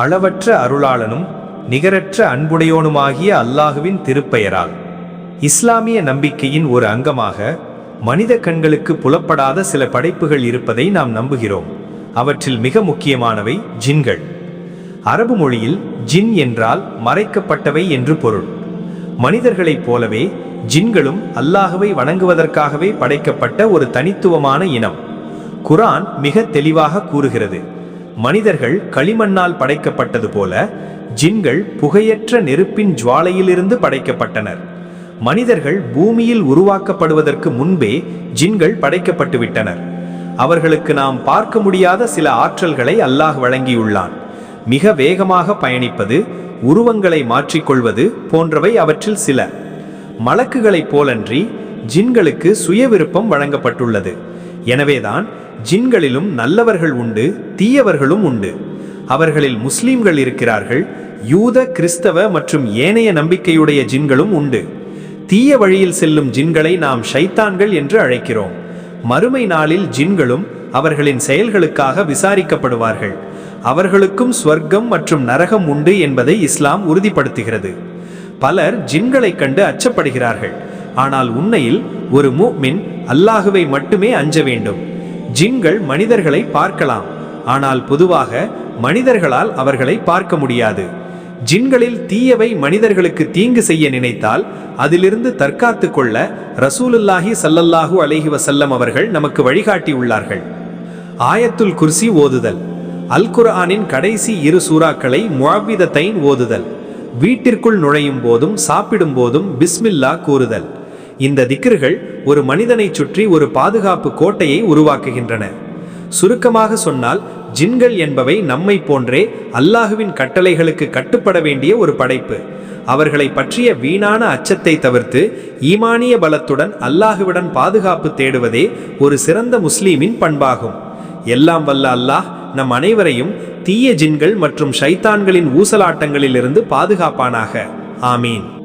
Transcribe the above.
அளவற்ற அருளாளனும் நிகரற்ற அன்புடையோனுமாகிய அல்லாஹுவின் திருப்பெயரால். இஸ்லாமிய நம்பிக்கையின் ஒரு அங்கமாக மனித கண்களுக்கு புலப்படாத சில படைப்புகள் இருப்பதை நாம் நம்புகிறோம். அவற்றில் மிக முக்கியமானவை ஜின்கள். அரபு மொழியில் ஜின் என்றால் மறைக்கப்பட்டவை என்று பொருள். மனிதர்களைப் போலவே ஜின்களும் அல்லாஹுவை வணங்குவதற்காகவே படைக்கப்பட்ட ஒரு தனித்துவமான இனம். குரான் மிக தெளிவாக கூறுகிறது. மனிதர்கள் களிமண்ணால் படைக்கப்பட்டது போல ஜின்கள் புகையற்ற நெருப்பின் ஜுவாலையிலிருந்து படைக்கப்பட்டனர். மனிதர்கள் பூமியில் உருவாக்கப்படுவதற்கு முன்பே ஜின்கள் படைக்கப்பட்டு விட்டனர் அவர்களுக்கு நாம் பார்க்க முடியாத சில ஆற்றல்களை அல்லாஹ் வழங்கியுள்ளான். மிக வேகமாக பயணிப்பது உருவங்களை மாற்றிக்கொள்வது போன்றவை அவற்றில் சில. மலக்குகளைப் போலன்றி ஜின்களுக்கு சுய விருப்பம் வழங்கப்பட்டுள்ளது. எனவேதான் ஜின்களிலும் நல்லவர்கள் உண்டு தீயவர்களும் உண்டு. அவர்களில் முஸ்லீம்கள் இருக்கிறார்கள் யூத கிறிஸ்தவ மற்றும் ஏனைய நம்பிக்கையுடைய ஜின்களும் உண்டு. தீய வழியில் செல்லும் ஜின்களை நாம் ஷைத்தான்கள் என்று அழைக்கிறோம். மறுமை நாளில் ஜின்களும் அவர்களின் செயல்களுக்காக விசாரிக்கப்படுவார்கள். அவர்களுக்கும் ஸ்வர்க்கம் மற்றும் நரகம் உண்டு என்பதை இஸ்லாம் உறுதிப்படுத்துகிறது. பலர் ஜின்களைக் கண்டு அச்சப்படுகிறார்கள். ஆனால் உண்மையில் ஒரு மூமின் அல்லாஹுவை மட்டுமே அஞ்ச வேண்டும். ஜின்கள் மனிதர்களை பார்க்கலாம். ஆனால் பொதுவாக மனிதர்களால் அவர்களை பார்க்க முடியாது. ஜின்களில் தீயவை மனிதர்களுக்கு தீங்கு செய்ய நினைத்தால் அதிலிருந்து தற்காத்து கொள்ள ரசூலுல்லாஹி சல்லல்லாஹு அலஹி வசல்லம் அவர்கள் நமக்கு வழிகாட்டியுள்ளார்கள் ஆயத்துல் குர்சி ஓதுதல். அல் குர்ஆனின் கடைசி இரு சூறாக்களை முழாவிதத்தைன் ஓதுதல். வீட்டிற்குள் நுழையும் போதும் சாப்பிடும் போதும் பிஸ்மில்லா கூறுதல். இந்த திக்ருகள் ஒரு மனிதனைச் சுற்றி ஒரு பாதுகாப்பு கோட்டையை உருவாக்குகின்றன. சுருக்கமாக சொன்னால் ஜின்கள் என்பவை நம்மை போன்றே அல்லாஹுவின் கட்டளைகளுக்கு கட்டுப்பட வேண்டிய ஒரு படைப்பு. அவர்களை பற்றிய வீணான அச்சத்தை தவிர்த்து ஈமானிய பலத்துடன் அல்லாஹுவிடன் பாதுகாப்பு தேடுவதே ஒரு சிறந்த முஸ்லீமின் பண்பாகும். எல்லாம் வல்ல அல்லாஹ் நம் அனைவரையும் தீய ஜின்கள் மற்றும் ஷைத்தான்களின் ஊசலாட்டங்களிலிருந்து பாதுகாப்பானாக. ஆமீன்.